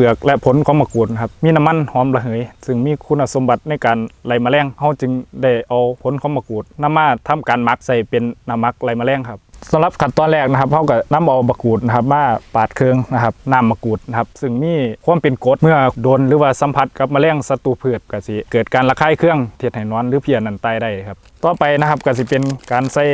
ลือกและผลของมะกรูดครับมีน้ำมันหอมระเหย ซึ่งมีคุณสมบัติในการไล่แมลงเขาจึงได้เอาผลของมะกรูดนำมาทำการหมักใส่เป็นน้ำมักไล่แมลงครับ สำหรับขั้นตอนแรกนะครับเฮาก็นำเอามะกรูดนะครับมาปาดเครื่องนะครับน้ำมะกรูดนะครับซึ่งมีความเป็นกรดเมื่อโดนหรือว่าสัมผัสกับแมลงศัตรูพืชก็สิเกิดการระคายเครื่องเทียดให้นอนหรือเพียนันตายได้ครับต่อไปนะครับก็สิเป็นการใส่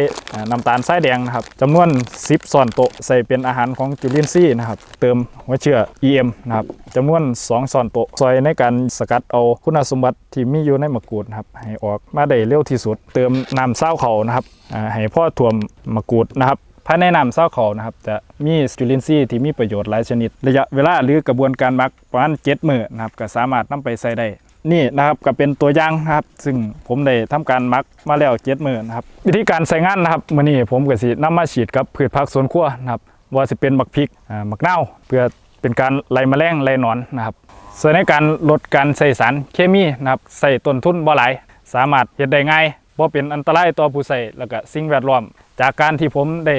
น้ำตาลทรายแดงนะครับจำนวน10ส่วนโต๊ะใส่เป็นอาหารของจุลินทรีย์นะครับเติมหัวเชื้อ EM นะครับจำนวน2ส่วนโต๊ะซอยในการสกัดเอาคุณสมบัติที่มีอยู่ในมะกรูดครับให้ออกมาได้เร็วที่สุด เติมน้ำเศร้าเขานะครับให้พ่อท่วมมะกรูดนะครับภายในน้ำเศร้าเขานะครับจะมีจุลินทรีย์ที่มีประโยชน์หลายชนิด ระยะเวลาหรือกระบวนการมักประมาณ7มื้อนะครับก็สามารถนำไปใส่ได้นี่นะครับก็เป็นตัวอย่างนะครับ ซึ่งผมได้ทำการมักมาแล้ว7มื้อนะครับวิธีการใส่งานนะครับมื้อนี้ผมก็สินำมาฉีดกับพืชผักสวนครัวนะครับว่าสิเป็นบักพริกอ่าบักเน่าเพื่อเป็นการไล่แมลงไล่หนอนนะครับส่วนในการลดการใส่สารเคมีนะครับใส่ต้นทุนบ่หลาย สามารถเฮ็ดได้ง่ายบ่เป็นอันตรายต่อผู้ใส่แล้วก็สิ่งแวดล้อม จากการที่ผมได้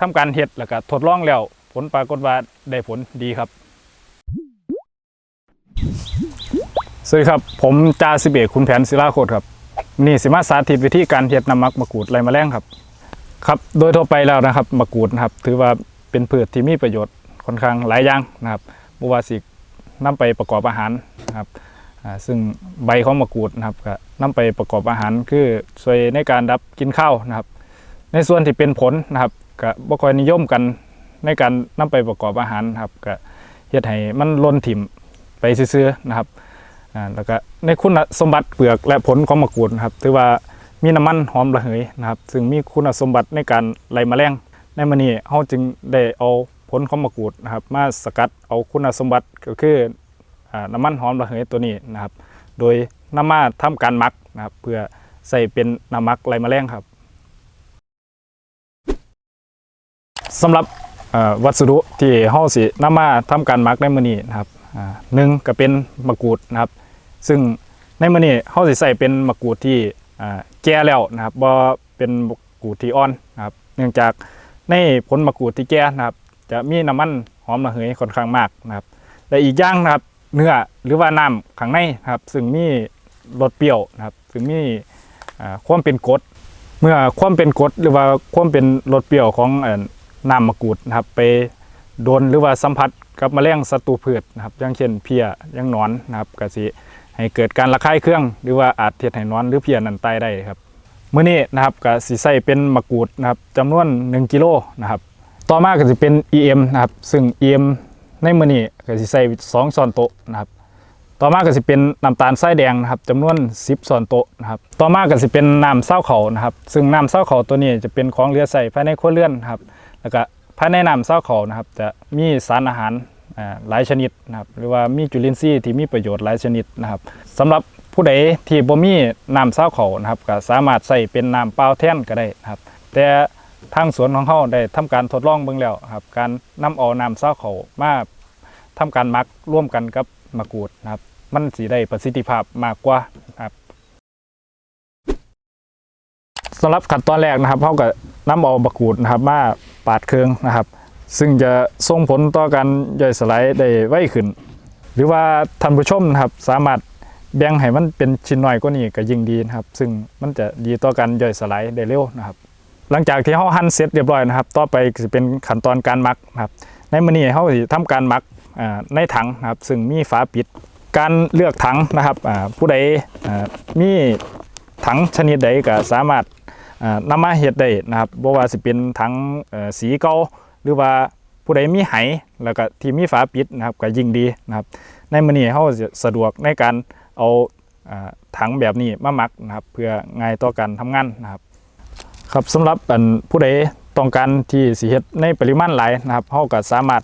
ทำการเฮ็ดแล้วก็ทดลองแล้ว ผลปรากฏว่าได้ผลดีครับ สวัสดีครับ ผมจ่าสิเอกคุณแผนศิลาโคตรครับ นี่สิมาสาธิตวิธีการเฮ็ดน้ำมักมะกรูดไรแมลงครับ ครับ โดยทั่วไปแล้วนะครับมะกรูดนะครับ ถือว่าเป็นพืชที่มีประโยชน์ค่อนข้างหลายอย่างนะครับบ่ว่าสินำไปประกอบอาหารนะครับอ่าซึ่งใบของมะกรูดนะครับก็นำไปประกอบอาหารคือช่วยในการดับกินข้าวนะครับ ในส่วนที่เป็นผลนะครับก็บ่ค่อยนิยมกันในการนำไปประกอบอาหารครับก็เฮ็ดให้มันล้นถิ่มไปซื่อๆนะครับอ่าแล้วก็ในคุณสมบัติเปลือกและผลของมะกรูดครับถือว่ามีน้ำมันหอมระเหยนะครับ ซึ่งมีคุณสมบัติในการไล่แมลงในมื้อนี้เฮาจึงได้เอาผลของมะกรูดนะครับ มาสกัดเอาคุณสมบัติก็คืออ่าน้ำมันหอมระเหยตัวนี้นะครับ โดยนำมาทำการหมักนะครับ เพื่อใส่เป็นน้ำหมักไล่แมลงครับ สำหรับวัสดุที่เฮาสินำมาทำการมักในมือนี้นะครับหนึ่งก็เป็นมะกรูดนะครับ ซึ่งในมื้อนี้เฮาสิใส่เป็นมะกรูดที่แก่แล้วนะครับบ่เป็นมะกรูดที่อ่อนนะครับ เนื่องจากในผลมะกรูดที่แก่นะครับ จะมีน้ำมันหอมระเหยค่อนข้างมากนะครับและอีกอย่างนะครับเนื้อหรือว่าน้ำข้างในนะครับ ซึ่งมีรสเปรี้ยวนะครับ ซึ่งมีความเป็นกรดเมื่อความเป็นกรดหรือว่าความเป็นรสเปรี้ยวของ น้ำมะกรูดนะครับ ไปโดนหรือว่าสัมผัสกับแมลงศัตรูพืชนะครับอย่างเช่นเพี้ยอยังหนอนนะครับก็สิให้เกิดการระคายเครื่อง หรือว่าอาจเฮ็ดให้นอนหรือเพี้ยนันตายได้ครับเมื้อนี้นะครับก็สิใส่เป็นมะกรูดนะครับจำนวน 1กิโลนะครับต่อมาก็สิเป็น EM นะครับซึ่ง EM ในมื้อนี้ก็สิใส่2ช้อนโต๊ะนะครับต่อมาก็สิเป็นน้ำตาลทรายแดงนะครับจำนวน 10ส่วนโต๊ะนะครับต่อมาก็สิเป็นน้ำเศร้าเขานะครับซึ่งน้ำเศร้าเขาตัวนี้จะเป็นของเหลือใส่ภายในครัวเรือนนะครับ แล้วก็ภายในน้ำเศร้าเขานะครับ จะมีสารอาหารหลายชนิดนะครับหรือว่ามีจุลินทรีย์ที่มีประโยชน์หลายชนิดนะครับสำหรับผู้ใดที่บ่มีน้ำเศร้าเขานะครับก็สามารถใส่เป็นน้ำเปล่าแท่นก็ได้นะครับ แต่ทางสวนของเขาได้ทำการทดลองเบิ่งแล้วครับ การนำเอาน้ำเศร้าเขามาทำการหมักร่วมกันกับมะกรูดนะครับ มันสีได้ประสิทธิภาพมากกว่านะครับ สำหรับขั้นตอนแรกนะครับเขาก็นำเอามะกูดนะครับมาปาดเครื่องนะครับ ซึ่งจะส่งผลต่อการย่อยสลายได้ไวขึ้น หรือว่าท่านผู้ชมนะครับสามารถแบ่งให้มันเป็นชิ้นน้อยกว่านี้ก็ยิ่งดีนะครับ ซึ่งมันจะดีต่อการย่อยสลายได้เร็วนะครับ หลังจากที่เขาหั่นเสร็จเรียบร้อยนะครับ ต่อไปจะเป็นขั้นตอนการหมักนะครับ ในมื้อนี้เขาสิทำการหมักในถังนะครับ ซึ่งมีฝาปิดการเลือกถังนะครับผู้ใดมีถังชนิดใดก็สามารถ อ่านำมาเฮ็ดได้นะครับบ่ว่าสิเป็นถังสีเก่าหรือว่าผู้ใดมีไหแล้วก็ที่มีฝาปิดนะครับก็ยิ่งดีนะครับ ในมื้อนี้เขาจะสะดวกในการเอาถังแบบนี้มาหมักนะครับ เพื่อง่ายต่อการทำงานนะครับ ครับสำหรับอันผู้ใดต้องการที่สิเฮ็ดในปริมาณหลายนะครับเฮาก็สามารถ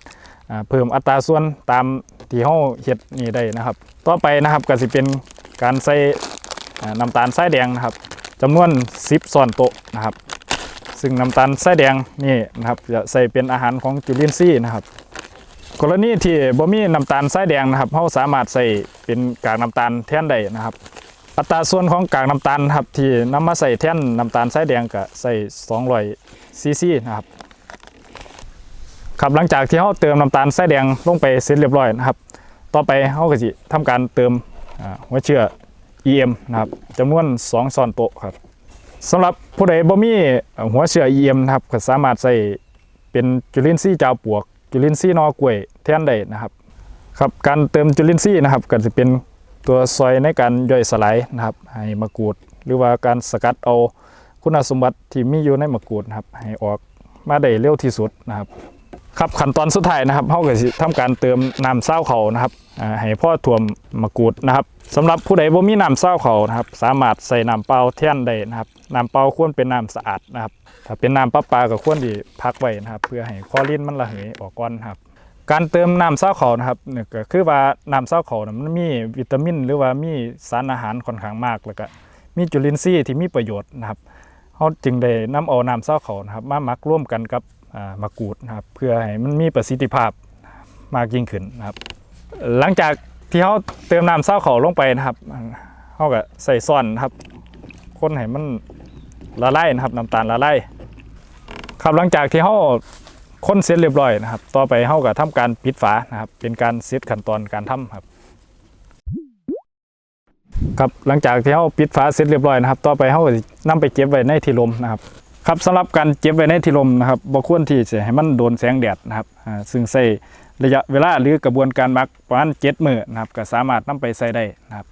เพิ่มอัตราส่วนตามที่เฮาเฮ็ดนี่ได้นะครับ ต่อไปนะครับก็สิเป็นการใส่น้ำตาลทรายแดงนะครับ จำนวน10ส่วนโตนะครับ ซึ่งน้ำตาลทรายแดงนี่นะครับจะใส่เป็นอาหารของจุลินทรีย์นะครับ กรณีที่บ่มีน้ำตาลทรายแดงนะครับเฮาสามารถใส่เป็นกากน้ำตาลแทนได้นะครับ อัตราส่วนของกากน้ำตาลครับที่นำมาใส่แทนน้ำตาลทรายแดงก็ใส่200ซีซีนะครับครับหลังจากที่เราเติมน้ำตาลทรายแดงลงไปเสร็จเรียบร้อยนะครับ ต่อไปเฮาก็สิทำการเติมหัวเชื้อ EM นะครับจำนวน2ช้อนโต๊ะครับสำหรับผู้ใดบ่มีหัวเชื้อ EM นะครับก็สามารถใส่เป็นจุลินทรีย์จาวปวก จุลินทรีย์นอกล้วยแทนได้นะครับครับการเติมจุลินทรีย์นะครับก็จะเป็นตัวซอยในการย่อยสลายนะครับ ให้มะกรูด หรือว่าการสกัดเอาคุณสมบัติที่มีอยู่ในมะกรูดนะครับให้ออกมาได้เร็วที่สุดนะครับ ครับขั้นตอนสุดท้ายนะครับเขาก็สิทำการเติมน้ำเศร้าเขานะครับให้พ่อท่วมมะกรูดนะครับสำหรับผู้ใดบ่มีน้ำเศร้าเขานะครับ สามารถใส่น้ำเปล่าแท่นได้นะครับน้ำเปล่าควรเป็นน้ำสะอาดนะครับถ้าเป็นน้ำประปาก็ควรที่พักไว้นะครับ เพื่อให้คอรินมันระเหยออกก่อนครับ การเติมน้ำเศร้าเขานะครับเนี่ยก็คือว่าน้ำเศร้าเขาน่ะมันมีวิตามิน หรือว่ามีสารอาหารค่อนข้างมากแล้วก็มีจุลินทรีย์ที่มีประโยชน์นะครับเขาจึงได้นำเอาน้ำเศร้าเขานะครับมาหมักร่วมกันกับ มะกรูดนะครับเพื่อให้มันมีประสิทธิภาพมากยิ่งขึ้นนะครับ หลังจากที่เขาเติมน้ำเศร้าเขาลงไปนะครับเขาก็ใส่ซ่อนนะครับคนให้มันละลายนะครับน้ำตาลละลายครับหลังจากที่เขาคนเสร็จเรียบร้อยนะครับ ต่อไปเฮาก็ทำการปิดฝานะครับ เป็นการเซตขั้นตอนการทำครับ ครับหลังจากที่เฮาปิดฝาเสร็จเรียบร้อยนะครับ ต่อไปเฮาก็สินำไปเก็บไว้ในที่ลมนะครับ ครับสำหรับการเก็บไว้ในที่ลมนะครับบ่ควรที่จะให้มันโดนแสงแดดนะครับอ่าซึ่งใช้ระยะเวลาหรือกระบวนการมักประมาณ7มื้อนะครับก็สามารถนำไปใส่ได้นะครับ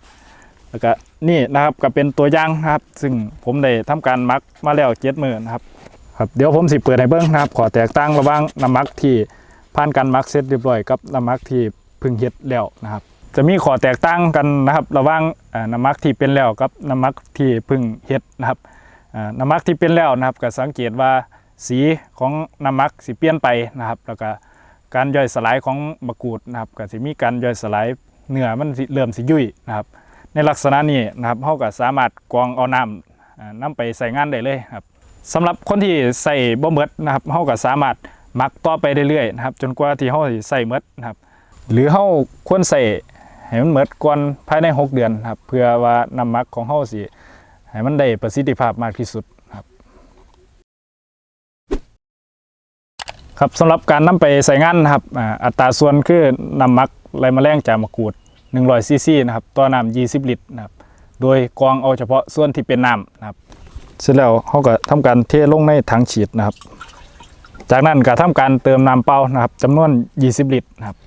แล้วก็นี่นะครับก็เป็นตัวอย่างนะครับ ซึ่งผมได้ทำการมักมาแล้ว7มื้อนะครับครับเดี๋ยวผมสิเปิดให้เบิ้งนะครับ ขอแตกต่างระว่างน้ำมักที่ผ่านการมักเสร็จเรียบร้อยกับน้ำมักที่พิ่งเฮ็ดแล้วนะครับ จะมีขอแตกต่างกันนะครับ ระว่างอ่อน้ำมักที่เป็นแล้วกับน้ำมักที่พิ่งเฮ็ดนะครับ น้ำมักที่เป็นแล้วนะครับก็สังเกตว่าสีของน้ำมักสิเปลี่ยนไปนะครับ แล้วก็การย่อยสลายของมะกรูดนะครับก็สิมีการย่อยสลายเนื้อมันเริ่มสิยุ่ยนะครับ ในลักษณะนี้นะครับเราก็สามารถกรองเอาน้ำอ่านำไปใส่งานได้เลยครับสำหรับคนที่ใส่บ่เมดนะครับเฮาก็สามารถหมักต่อไปเรื่อยๆนะครับ จนกว่าที่เฮาใส่เมดนะครับ หรือเฮาควรใส่ให้มันเมดก่อนภายใน 6 เดือนนะครับเพื่อว่าน้ำมักของเฮาสิ ให้มันได้ประสิทธิภาพมากที่สุดครับ ครับสำหรับการนำไปใส่งานนะครับอัตราส่วนคือน้ำมักไรมแมลงจากมะกรูด100ซีซีนะครับต่อน้ำ20 ลิตรนะครับโดยกองเอาเฉพาะส่วนที่เป็นน้ำนะครับ เสร็จแล้วเขาก็ทำการเทลงในถังฉีดนะครับ จากนั้นก็ทำการเติมน้ำเปล่านะครับจำนวน 20 ลิตรนะครับ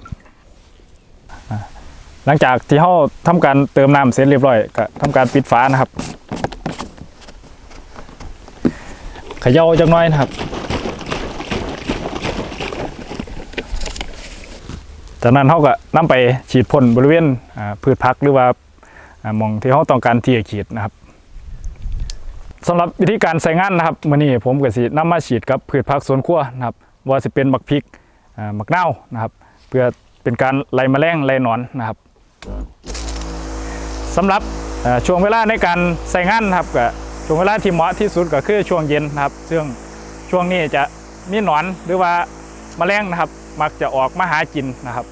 หลังจากที่เขาทำการเติมน้ำเสร็จเรียบร้อยก็ทำการปิดฝานะครับเขย่าจักหน้อยนะครับ จากนั้นเขาก็นำไปฉีดพ่นบริเวณพืชพักหรือว่ามองที่เขาต้องการที่จะฉีดนะครับสำหรับวิธีการใส่งานนะครับมื้อนี้ผมก็สินำมาฉีดกับพืชผักสวนครัวนะครับ ว่าสิเป็นบักพริกบักนานะครับ เพื่อเป็นการไล่แมลงไล่หนอนนะครับสำหรับช่วงเวลาในการใส่งานนะครับก็ ช่วงเวลาที่เหมาะที่สุดก็คือช่วงเย็นนะครับ ซึ่งช่วงนี้จะมีหนอนหรือว่าแมลงนะครับ มักจะออกมาหากินนะครับ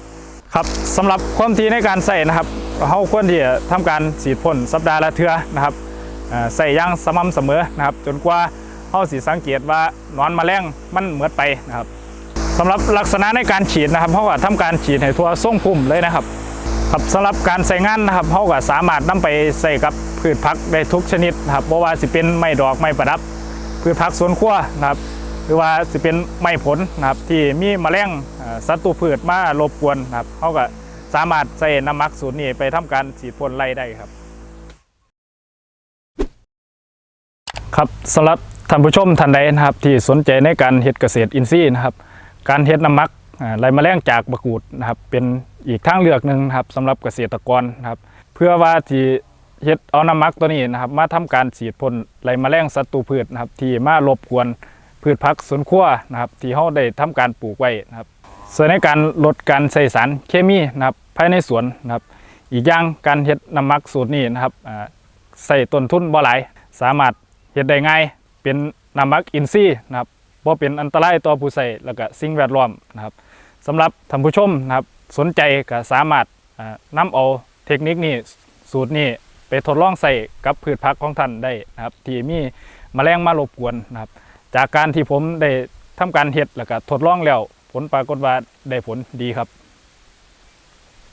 ครับสำหรับความทีในการใส่นะครับเราควรที่จะทำการฉีดพ่นสัปดาห์ละเทื่อนะครับใส่ย่างสม่ำเสมอนะครับ จนกว่าเขาสิสังเกตว่าหนอนแมลงมันเหมือดไปนะครับสำหรับลักษณะในการฉีดนะครับเขาก็ทำการฉีดให้ทั่วส่งพุ่มเลยนะครับ ครับสำหรับการใส่งานนะครับเขาก็สามารถนำไปใส่กับพืชผักได้ทุกชนิดครับเพราะว่าสิเป็นไม้ดอกไม้ประดับ พืชผักสวนครัวนะครับหรือว่าสิเป็นไม้ผลนะครับที่มีแมลงอ่าศัตรูพืชมารบกวนนะครับเขาก็สามารถใส่น้ำมักสูตรนี้ไปทำการฉีดพ่นไล่ได้ครับ ครับสำหรับท่านผู้ชมท่านใดนะครับที่สนใจในการเฮ็ดเกษตรอินทรีย์นะครับ การเฮ็ดน้ำมัก ไรแมลงจากบะกรูดนะครับเป็นอีกทางเลือกหนึ่งนะครับสำหรับเกษตรกรนะครับเพื่อว่าที่เฮ็ดเอาน้ำมักตัวนี้นะครับมาทำการฉีดพ่นไรแมลงศัตรูพืชนะครับที่มารบกวนพืชผักสวนครัวนะครับที่เฮาได้ทำการปลูกไว้นะครับส่วนในการลดการใส่สารเคมีนะครับภายในสวนนะครับอีกอย่างการเฮ็ดน้ำมักสูตรนี้นะครับใส่ต้นทุนบ่หลายสามารถเฮ็ดได้ง่ายเป็นน้ำมักอินทรีย์นะครับบ่เป็นอันตรายต่อผู้ใส่แล้วก็สิ่งแวดล้อมนะครับ สำหรับท่านผู้ชมนะครับสนใจก็สามารถอ่านำเอาเทคนิคนี้สูตรนี้ไปทดลองใส่กับพืชผักของท่านได้นะครับ ที่มีแมลงมารบกวนนะครับ จากการที่ผมได้ทำการเห็ดแล้วก็ทดลองแล้ว ผลปรากฏว่าได้ผลดีครับ